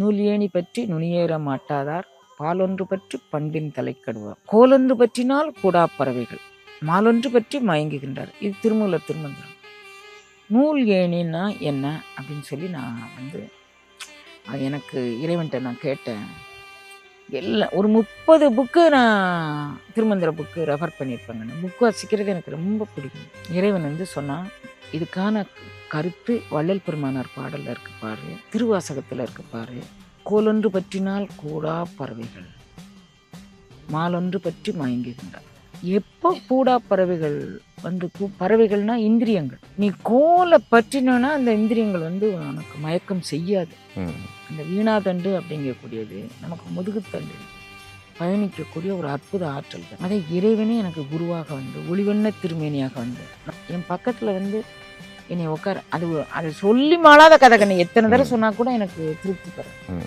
நூல் ஏணி பற்றி நுனியேற மாட்டாதார். பாலொன்று பற்றி பண்பின் தலைக்கடுவார் கோலொன்று பற்றினால் கூடா பறவைகள் மாலொன்று பற்றி மயங்குகின்றார். இது திருமூல திருமந்திரம். நூல் ஏணின்னா என்ன? அப்படின்னு சொல்லி நான் வந்து அது எனக்கு இறைவன்கிட்ட நான் கேட்டேன். எல்லாம் ஒரு முப்பது புக்கு நான் திருமந்திர புக்கு ரெஃபர் பண்ணியிருப்பேங்க புக்கு வாசிக்கிறது எனக்கு ரொம்ப பிடிக்கும். இறைவன் வந்து சொன்னால் இதுக்கான கருத்து வள்ளல் பெருமானார் பாடல்ல இருக்கு பாரு திருவாசகத்தில் இருக்கு பாரு. கோலொன்று பற்றினால் கூடா பறவைகள் மாலொன்று பற்றி மயங்குகின்றார் எப்போ கூடா பறவைகள் வந்து பறவைகள்னா இந்திரியங்கள். நீ கோலை பற்றினோன்னா அந்த இந்திரியங்கள் வந்து உனக்கு மயக்கம் செய்யாது. அந்த வீணாதண்டு அப்படிங்கக்கூடியது நமக்கு முதுகுத்தண்டு பயணிக்கக்கூடிய ஒரு அற்புத ஆற்றல். தான் அதை இறைவனே எனக்கு குருவாக வந்து ஒளிவண்ண திருமேனியாக வந்து என் பக்கத்தில் வந்து என்னை உட்கார அது அதை சொல்லி மாளாத கதை. கண்ணு எத்தனை தடவை சொன்னா கூட எனக்கு திருப்தி பெறும்.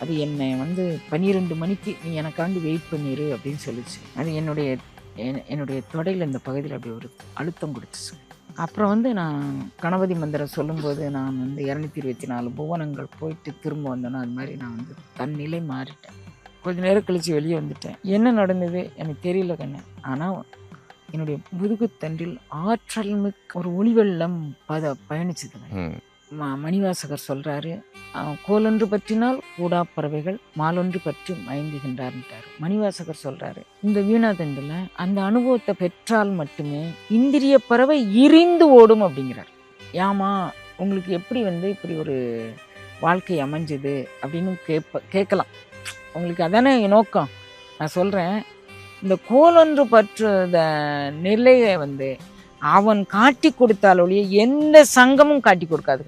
அது என்னை வந்து பன்னிரெண்டு மணிக்கு நீ எனக்காண்டி வெயிட் பண்ணிரு அப்படின்னு சொல்லிச்சு. அது என்னுடைய என்- என்னுடைய தொடையில் இந்த பகுதியில் அப்படி ஒரு அழுத்தம் கொடுத்துச்சு. அப்புறம் வந்து நான் கணபதி மந்திரம் சொல்லும்போது நான் வந்து இரநூத்தி இருபத்தி நாலு புவனங்கள் போயிட்டு திரும்ப வந்தேன்னா அது மாதிரி நான் வந்து தன்னிலை மாறிட்டேன். கொஞ்ச நேரம் கழித்து வெளியே வந்துட்டேன். என்ன நடந்தது எனக்கு தெரியல கண்ணு. ஆனால் என்னுடைய முதுகுத்தண்டில் ஆற்றல் மிக்க ஒரு ஒளிவெள்ளம் பத பயணிச்சதுங்க. மணிவாசகர் சொல்றாரு அஹ், கோலொன்று பற்றினால் கூடா பறவைகள் மாலொன்று பற்றி மயங்குகின்றார்ன்ட்டாரு. மணிவாசகர் சொல்றாரு இந்த வீணாதண்டுல அந்த அனுபவத்தை பெற்றால் மட்டுமே இந்திரிய பறவை இரிந்து ஓடும் அப்படிங்கிறார். ஏமா உங்களுக்கு எப்படி வந்து இப்படி ஒரு வாழ்க்கை அமைஞ்சது அப்படின்னு கேட்ப கேட்கலாம் உங்களுக்கு அதானே நோக்கம். நான் சொல்றேன் இந்த கோலொன்று பற்றுத நிலையை வந்து அவன் காட்டி கொடுத்தால் ஒழிய எந்த சங்கமும் காட்டி கொடுக்காது